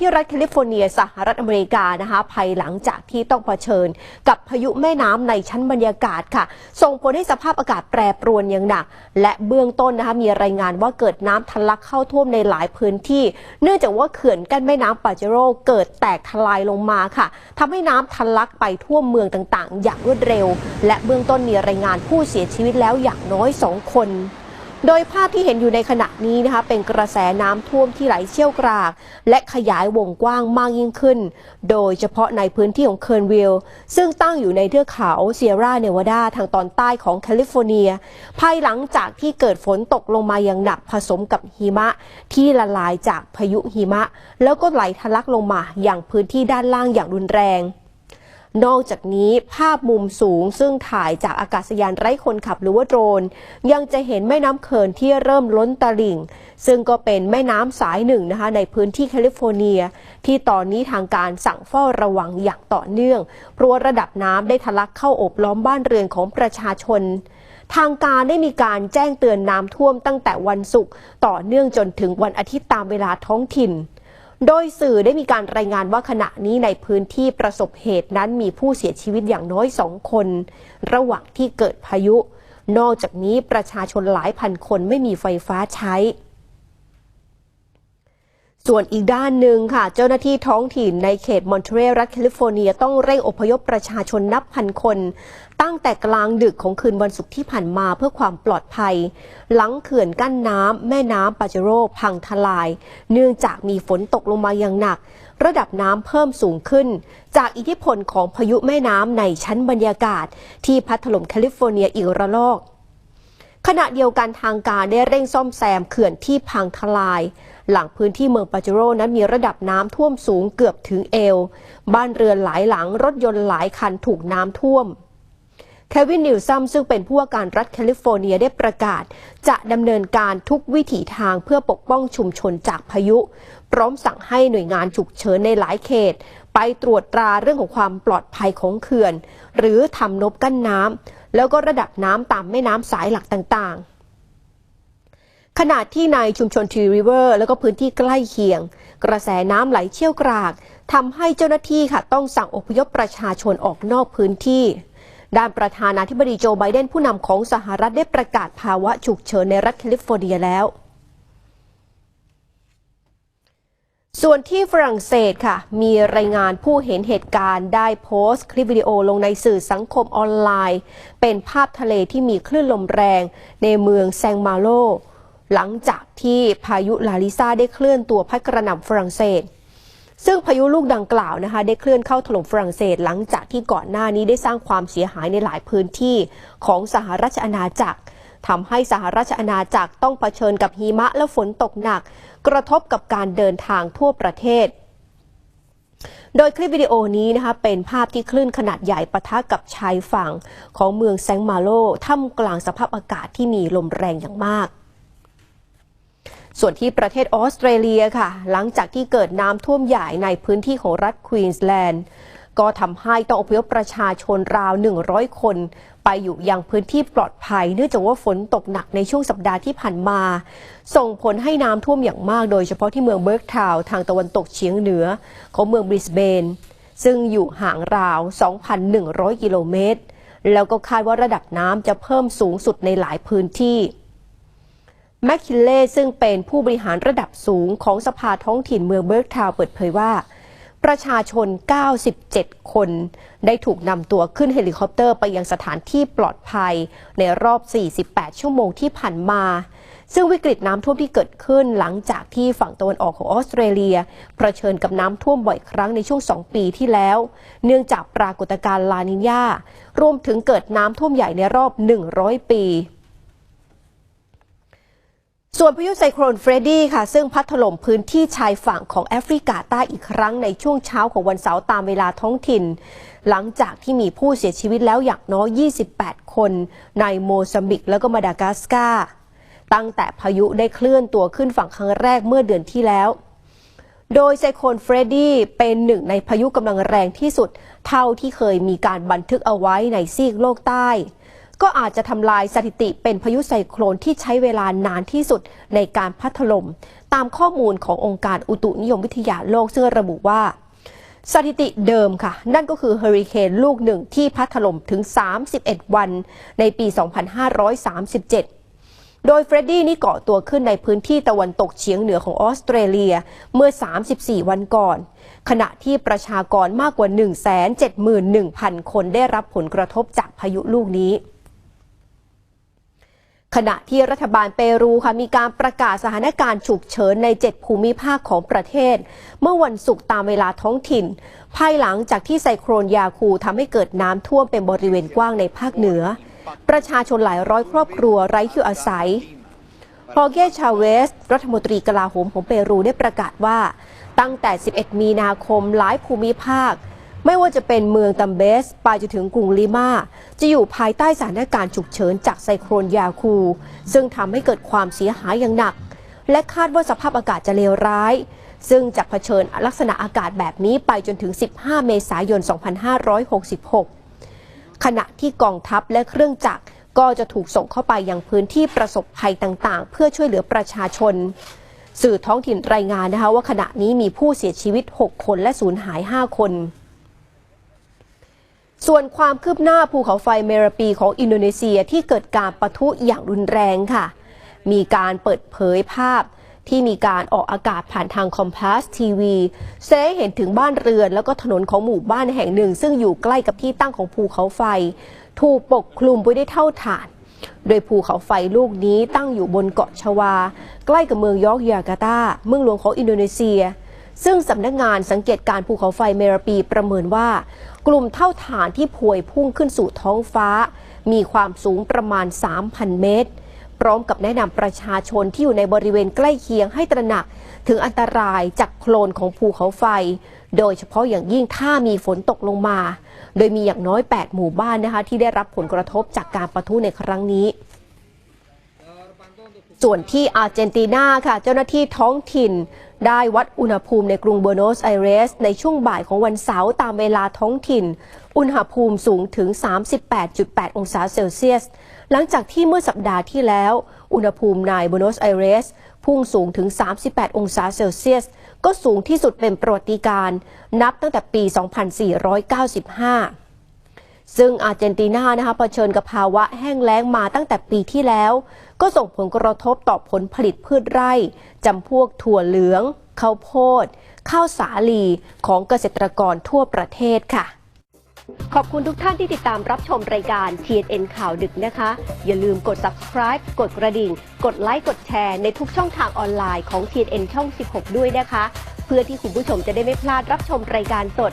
ที่รัฐแคลิฟอร์เนียสหรัฐอเมริกานะคะภายหลังจากที่ต้องเผชิญ กับพายุแม่น้ำในชั้นบรรยากาศค่ะ ส่งผลให้สภาพอากาศแปรปรวนอย่างหนัก และเบื้องต้นนะคะมีรายงานว่าเกิดน้ำทะลักเข้าท่วมในหลายพื้นที่ เนื่องจากว่าเขื่อนกั้นแม่น้ำปาเจโรเกิดแตกทลายลงมาค่ะทำให้น้ำทะลักไปท่วมเมืองต่างๆ อย่างรวดเร็ว และเบื้องต้นมีรายงานผู้เสียชีวิตแล้วอย่างน้อยสองคน โดยภาพที่เห็นอยู่ในขณะนี้นะคะเป็นกระแสน้ำท่วมที่ไหลเชี่ยวกราก และขยายวงกว้างมากยิ่งขึ้น โดยเฉพาะในพื้นที่ของเคิร์นวิลซึ่งตั้งอยู่ในเทือกเขาเซียร่าเนวาดาทางตอนใต้ของแคลิฟอร์เนีย ภายหลังจากที่เกิดฝนตกลงมาอย่างหนักผสมกับหิมะ ที่ละลายจากพายุหิมะ แล้วก็ไหลทะลักลงมาอย่างพื้นที่ด้านล่างอย่างรุนแรง นอกจากนี้ภาพมุมสูงซึ่งถ่ายจากอากาศยานไร้คนขับหรือว่าโดรน ยังจะเห็นแม่น้ำเคิร์นที่เริ่มล้นตลิ่ง ซึ่งก็เป็นแม่น้ำสายหนึ่งนะคะในพื้นที่แคลิฟอร์เนีย ที่ตอนนี้ทางการสั่งเฝ้าระวังอย่างต่อเนื่องเพราะระดับน้ำได้ทะลักเข้าอบล้อมบ้านเรือนของประชาชนทางการได้มีการแจ้งเตือนน้ำท่วมตั้งแต่วันศุกร์ต่อเนื่องจนถึงวันอาทิตย์ตามเวลาท้องถิ่น โดยสื่อได้มีการรายงานว่าขณะนี้ในพื้นที่ประสบเหตุนั้นมีผู้เสียชีวิตอย่างน้อยสองคน ระหว่างที่เกิดพายุ นอกจากนี้ประชาชนหลายพันคนไม่มีไฟฟ้าใช้ ส่วนอีกด้านหนึ่งค่ะ เจ้าหน้าที่ท้องถิ่นในเขตมอนทรีรัฐแคลิฟอร์เนียต้องเร่งอพยพประชาชนนับพันคน ตั้งแต่กลางดึกของคืนวันศุกร์ที่ผ่านมาเพื่อความปลอดภัย หลังเขื่อนกั้นน้ำแม่น้ำปาเจโรพังทลาย เนื่องจากมีฝนตกลงมาอย่างหนัก ระดับน้ำเพิ่มสูงขึ้น จากอิทธิพลของพายุแม่น้ำในชั้นบรรยากาศ ที่พัดถล่มแคลิฟอร์เนียอีกระลอก ขณะเดียวกันทางการได้เร่งซ่อมแซมเขื่อนที่พังทลาย หลังพื้นที่เมืองปาเจโรนั้นมีระดับน้ำท่วมสูงเกือบถึงเอว บ้านเรือนหลายหลังรถยนต์หลายคันถูกน้ำท่วมเควินนิวซัมซึ่งเป็นผู้ว่าการรัฐแคลิฟอร์เนียได้ประกาศ จะดำเนินการทุกวิถีทางเพื่อปกป้องชุมชนจากพายุ พร้อมสั่งให้หน่วยงานฉุกเฉินในหลายเขต ไปตรวจตราเรื่องของความปลอดภัยของเขื่อน หรือทำนบกั้นน้ำ แล้วก็ระดับน้ำตามแม่น้ำสายหลักต่างๆ ขณะที่ในชุมชนทีริเวอร์ แล้วก็พื้นที่ใกล้เคียง กระแสน้ำไหลเชี่ยวกรากทำให้เจ้าหน้าที่ค่ะต้องสั่งอพยพประชาชนออกนอกพื้นที่ด้านประธานาธิบดีโจไบเดนผู้นำของสหรัฐได้ประกาศภาวะฉุกเฉินในรัฐแคลิฟอร์เนียแล้ว ส่วนที่ฝรั่งเศสค่ะ มีรายงานผู้เห็นเหตุการณ์ได้โพสต์คลิปวิดีโอลงในสื่อสังคมออนไลน์ เป็นภาพทะเลที่มีคลื่นลมแรง ในเมืองแซงมาโล หลังจากที่พายุลาลิซาได้เคลื่อนตัวพัดกระหน่ำฝรั่งเศส ซึ่งพายุลูกดังกล่าวนะคะ ได้เคลื่อนเข้าถล่มฝรั่งเศส หลังจากที่ก่อนหน้านี้ได้สร้างความเสียหายในหลายพื้นที่ของสหราชอาณาจักร ทำให้สหราชอาณาจักรต้องเผชิญกับหิมะและฝนตกหนัก กระทบกับการเดินทางทั่วประเทศ โดยคลิปวิดีโอนี้นะคะเป็นภาพที่คลื่นขนาดใหญ่ปะทะกับชายฝั่งของเมืองแซงมาโลท่ามกลางสภาพอากาศที่มีลมแรงอย่างมากส่วนที่ประเทศออสเตรเลียค่ะ หลังจากที่เกิดน้ำท่วมใหญ่ในพื้นที่ของรัฐควีนส์แลนด์ ก็ทำให้ต้องอพยพประชาชนราว 100 คน ไปอยู่ยังพื้นที่ปลอดภัย เนื่องจากว่าฝนตกหนักในช่วงสัปดาห์ที่ผ่านมา ส่งผลให้น้ำท่วมอย่างมากโดยเฉพาะที่เมืองเบิร์กทาวทางตะวันตกเฉียงเหนือ ของเมืองบริสเบน ซึ่งอยู่ห่างราว 2,100 กิโลเมตร แล้วก็คาดว่าระดับน้ำจะเพิ่มสูงสุดในหลายพื้นที่แมคคินเล่ซึ่งเป็นผู้บริหารระดับสูงของสภาท้องถิ่นเมืองเบิร์กทาวเปิดเผยว่า ประชาชน 97 คน ได้ถูกนำตัวขึ้นเฮลิคอปเตอร์ไปยังสถานที่ปลอดภัย ในรอบ 48 ชั่วโมงที่ผ่านมา ซึ่งวิกฤตน้ำท่วมที่เกิดขึ้นหลังจากที่ฝั่งตะวันออกของออสเตรเลียเผชิญกับน้ำท่วมบ่อยครั้งในช่วง 2 ปีที่แล้ว เนื่องจากปรากฏการณ์ลานิญารวมถึงเกิดน้ำท่วมใหญ่ในรอบ 100 ปี ส่วนพายุไซโครนเฟรดดี้ค่ะ ซึ่งพัดถล่มพื้นที่ชายฝั่งของแอฟริกาใต้อีกครั้งในช่วงเช้าของวันเสาร์ตามเวลาท้องถิ่น หลังจากที่มีผู้เสียชีวิตแล้วอย่างน้อย 28 คน ในโมซัมบิกแล้วก็มาดากัสการ์ตั้งแต่พายุได้เคลื่อนตัวขึ้นฝั่งครั้งแรกเมื่อเดือนที่แล้ว โดยไซโคลนเฟรดดี้เป็นหนึ่งในพายุกำลังแรงที่สุด เท่าที่เคยมีการบันทึกเอาไว้ในซีกโลกใต้ ก็อาจจะทำลายสถิติเป็นพายุไซโครนที่ใช้เวลานานที่สุดในการพัดถล่มตามข้อมูลขององค์การอุตุนิยมวิทยาโลกซึ่งระบุว่าสถิติเดิมค่ะ นั่นก็คือเฮอริเคนลูกหนึ่งที่พัดถล่มถึง 31 วันในปี 2537 โดยเฟรดดี้นี่เกาะตัวขึ้นในพื้นที่ตะวันตกเฉียงเหนือของออสเตรเลียเมื่อ 34 วันก่อน ขณะที่ประชากรมากกว่า 171,000 คนได้รับผลกระทบจากพายุลูกนี้ ขณะที่รัฐบาลเปรูค่ะมีการประกาศสถานการณ์ฉุกเฉินใน 7 ภูมิภาคของประเทศ เมื่อวันศุกร์ตามเวลาท้องถิ่น ภายหลังจากที่ไซโครนยาคูทำให้เกิดน้ำท่วมเป็นบริเวณกว้างในภาคเหนือ ประชาชนหลายร้อยครอบครัวไร้ที่อาศัยฮอเกชาเวส รัฐมนตรีกลาโหมของเปรูได้ประกาศว่า ตั้งแต่ 11 มีนาคมหลายภูมิภาค ไม่ว่าจะเป็นเมืองตัมเบส ไปจนถึงกรุงลิมา จะอยู่ภายใต้สถานการณ์ฉุกเฉินจากไซโครนยาคู ซึ่งทำให้เกิดความเสียหายอย่างหนัก และคาดว่าสภาพอากาศจะเลวร้าย ซึ่งจะเผชิญลักษณะอากาศแบบนี้ไปจนถึง 15 เมษายน 2566 ขณะที่กองทัพและเครื่องจักรก็จะถูกส่งเข้าไปยังพื้นที่ประสบภัยต่างๆ เพื่อช่วยเหลือประชาชน สื่อท้องถิ่นรายงานนะคะว่าขณะนี้มีผู้เสียชีวิต 6 คนและสูญหาย 5 คน ส่วนความคืบหน้าภูเขาไฟเมราปีของอินโดนีเซียที่เกิดการปะทุอย่างรุนแรงค่ะ มีการเปิดเผยภาพที่มีการออกอากาศผ่านทางคอมพลาสทีวีแสดงเห็นถึงบ้านเรือนแล้วก็ถนนของหมู่บ้านแห่งหนึ่ง ซึ่งอยู่ใกล้กับที่ตั้งของภูเขาไฟ ถูกปกคลุมไปด้วยเท่าฐาน โดยภูเขาไฟลูกนี้ตั้งอยู่บนเกาะชวา ใกล้กับเมืองยอกยาการ์ตาเมืองหลวงของอินโดนีเซีย ซึ่งสำนักงานสังเกตการภูเขาไฟเมรปีประเมินว่า กลุ่มเท่าฐานที่พวยพุ่งขึ้นสู่ท้องฟ้า มีความสูงประมาณ 3,000 เมตร พร้อมกับแนะนำประชาชนที่อยู่ในบริเวณใกล้เคียงให้ตระหนัก ถึงอันตรายจากโคลนของภูเขาไฟ โดยเฉพาะอย่างยิ่งถ้ามีฝนตกลงมา โดยมีอย่างน้อย 8 หมู่บ้านนะคะที่ได้รับผลกระทบจากการปะทุในครั้งนี้ส่วนที่อาร์เจนตินาค่ะ เจ้าหน้าที่ท้องถิ่น ได้วัดอุณหภูมิในกรุงบัวโนสไอเรส ในช่วงบ่ายของวันเสาร์ตามเวลาท้องถิ่น อุณหภูมิสูงถึง 38.8 องศาเซลเซียส หลังจากที่เมื่อสัปดาห์ที่แล้ว อุณหภูมิในบัวโนสไอเรส พุ่งสูงถึง 38 องศาเซลเซียส ก็สูงที่สุดเป็นประวัติการณ์นับตั้งแต่ปี 2495 ซึ่งอาร์เจนตินานะคะเผชิญกับภาวะแห้งแล้งมาตั้งแต่ปีที่แล้ว ก็ส่งผลกระทบต่อผลผลิตพืชไร่จำพวกถั่วเหลืองข้าวโพด ข้าวสาลีของเกษตรกรทั่วประเทศค่ะ ขอบคุณทุกท่านที่ติดตามรับชมรายการ TNN ข่าวดึกนะคะ อย่าลืมกด subscribe กดกระดิ่ง กดไลค์กดแชร์ในทุกช่องทางออนไลน์ของ TNN ช่อง 16 ด้วยนะคะ เพื่อที่คุณผู้ชมจะได้ไม่พลาดรับชมรายการสด